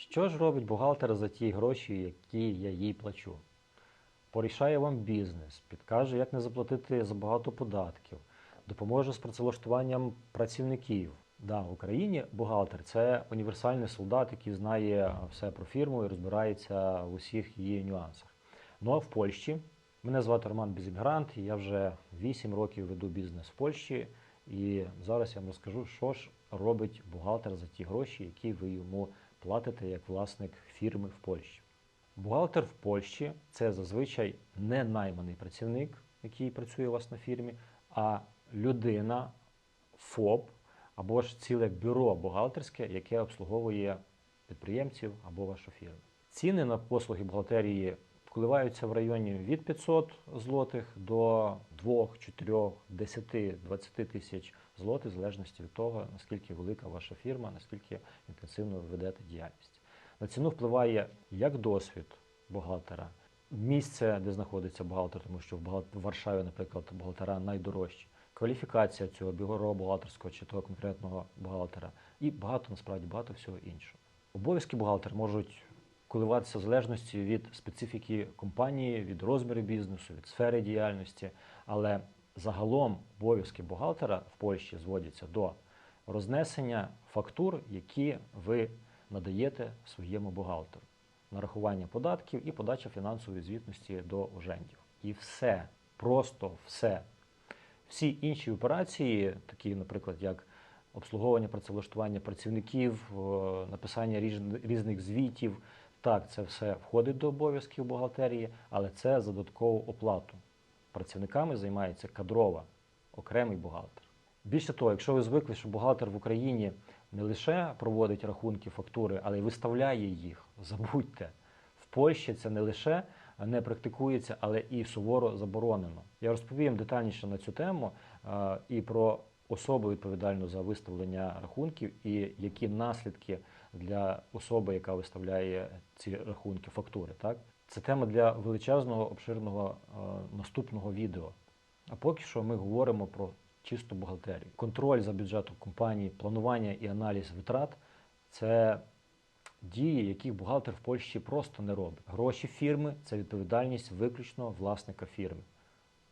Що ж робить бухгалтер за ті гроші, які я їй плачу? Порішає вам бізнес, підкаже, як не заплатити забагато податків, допоможе з працевлаштуванням працівників. Да, в Україні бухгалтер це універсальний солдат, який знає все про фірму і розбирається в усіх її нюансах. Ну а в Польщі мене звати Роман Бізімгрант, я вже 8 років веду бізнес в Польщі. І зараз я вам розкажу, що ж робить бухгалтер за ті гроші, які ви йому платите як власник фірми в Польщі. Бухгалтер в Польщі це зазвичай не найманий працівник, який працює у вас на фірмі, а людина, ФОП або ж ціле бюро бухгалтерське, яке обслуговує підприємців або вашу фірму. Ціни на послуги бухгалтерії коливаються в районі від 500 злотих до 2, 4, 10, 20 тисяч злотих, в залежності від того, наскільки велика ваша фірма, наскільки інтенсивно ви ведете діяльність. На ціну впливає як досвід бухгалтера, місце, де знаходиться бухгалтер, тому що в Варшаві, наприклад, бухгалтера найдорожчі, кваліфікація цього бюро бухгалтерського чи того конкретного бухгалтера, і багато насправді багато всього іншого. Обов'язки бухгалтера можуть коливатися в залежності від специфіки компанії, від розміру бізнесу, від сфери діяльності, але загалом обов'язки бухгалтера в Польщі зводяться до рознесення фактур, які ви надаєте своєму бухгалтеру, нарахування податків і подача фінансової звітності до ужендів. І все, просто все. Всі інші операції, такі, наприклад, як обслуговування працевлаштування працівників, написання різних звітів, так, це все входить до обов'язків бухгалтерії, але це за додаткову оплату. Працівниками займається кадрова, окремий бухгалтер. Більше того, якщо ви звикли, що бухгалтер в Україні не лише проводить рахунки, фактури, але й виставляє їх, забудьте. В Польщі це не лише не практикується, але і суворо заборонено. Я розповім детальніше на цю тему е, і про особу відповідальну за виставлення рахунків, і які наслідки для особи, яка виставляє ці рахунки, фактури. Так? Це тема для величезного обширного е, наступного відео. А поки що ми говоримо про чисту бухгалтерію. Контроль за бюджетом компанії, планування і аналіз витрат це дії, яких бухгалтер в Польщі просто не робить. Гроші фірми це відповідальність виключно власника фірми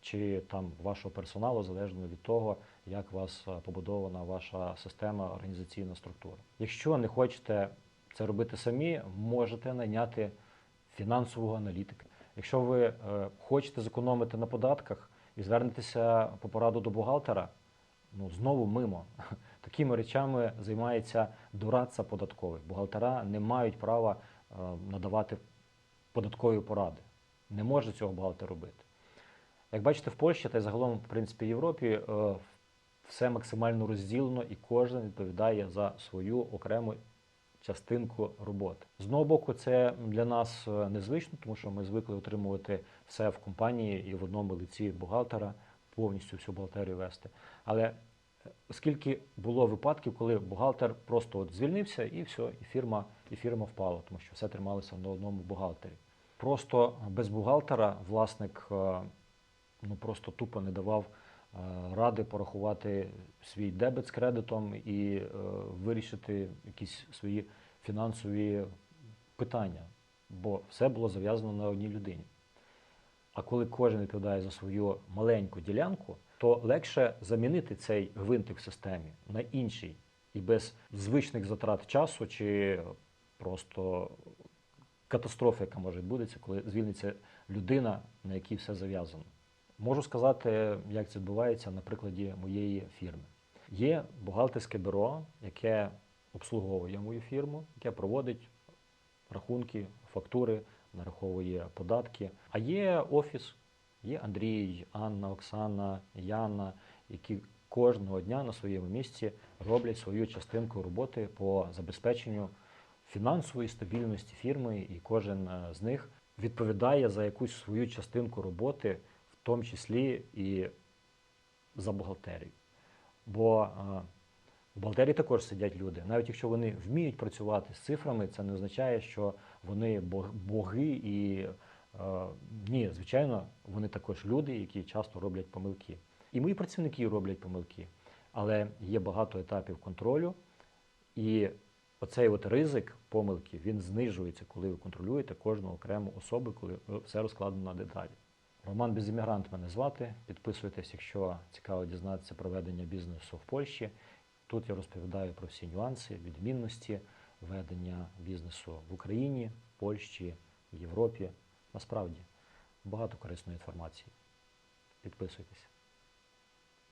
чи там вашого персоналу, залежно від того, як у вас е, побудована ваша система, організаційна структура. Якщо не хочете це робити самі, можете найняти фінансового аналітика. Якщо ви е, хочете зекономити на податках і звернетеся по пораду до бухгалтера, ну знову мимо. Такими речами займається дорадця податковий. Бухгалтера не мають права е, надавати податкові поради. Не може цього бухгалтер робити. Як бачите, в Польщі та й загалом, в принципі, Європі все максимально розділено і кожен відповідає за свою окрему частинку роботи. З одного боку, це для нас е, незвично, тому що ми звикли отримувати все в компанії і в одному лиці бухгалтера, повністю всю бухгалтерію вести. Але е, оскільки було випадків, коли бухгалтер просто от звільнився і все, і фірма, і фірма впала, тому що все трималося на одному бухгалтері. Просто без бухгалтера власник е, ну просто тупо не давав е, ради порахувати свій дебет з кредитом і е, вирішити якісь свої фінансові питання, бо все було зав'язано на одній людині. А коли кожен відповідає за свою маленьку ділянку, то легше замінити цей гвинтик в системі на інший і без звичних затрат часу чи просто катастрофи, яка може відбудеться, коли звільниться людина, на якій все зав'язано. Можу сказати, як це відбувається на прикладі моєї фірми. Є бухгалтерське бюро, яке обслуговує мою фірму, яке проводить рахунки, фактури, нараховує податки. А є офіс, є Андрій, Анна, Оксана, Яна, які кожного дня на своєму місці роблять свою частинку роботи по забезпеченню фінансової стабільності фірми, і кожен е, з них відповідає за якусь свою частинку роботи, в тому числі і за бухгалтерію. Бо е, в бухгалтерії також сидять люди. Навіть якщо вони вміють працювати з цифрами, це не означає, що вони боги і е, ні, звичайно, вони також люди, які часто роблять помилки. І мої працівники роблять помилки. Але є багато етапів контролю, і Оцей от ризик помилки він знижується, коли ви контролюєте кожну окрему особу, коли все розкладено на деталі. Роман Безіммігрант мене звати. Підписуйтесь, якщо цікаво дізнатися про ведення бізнесу в Польщі. Тут я розповідаю про всі нюанси, відмінності ведення бізнесу в Україні, Польщі, Європі. Насправді багато корисної інформації. Підписуйтесь.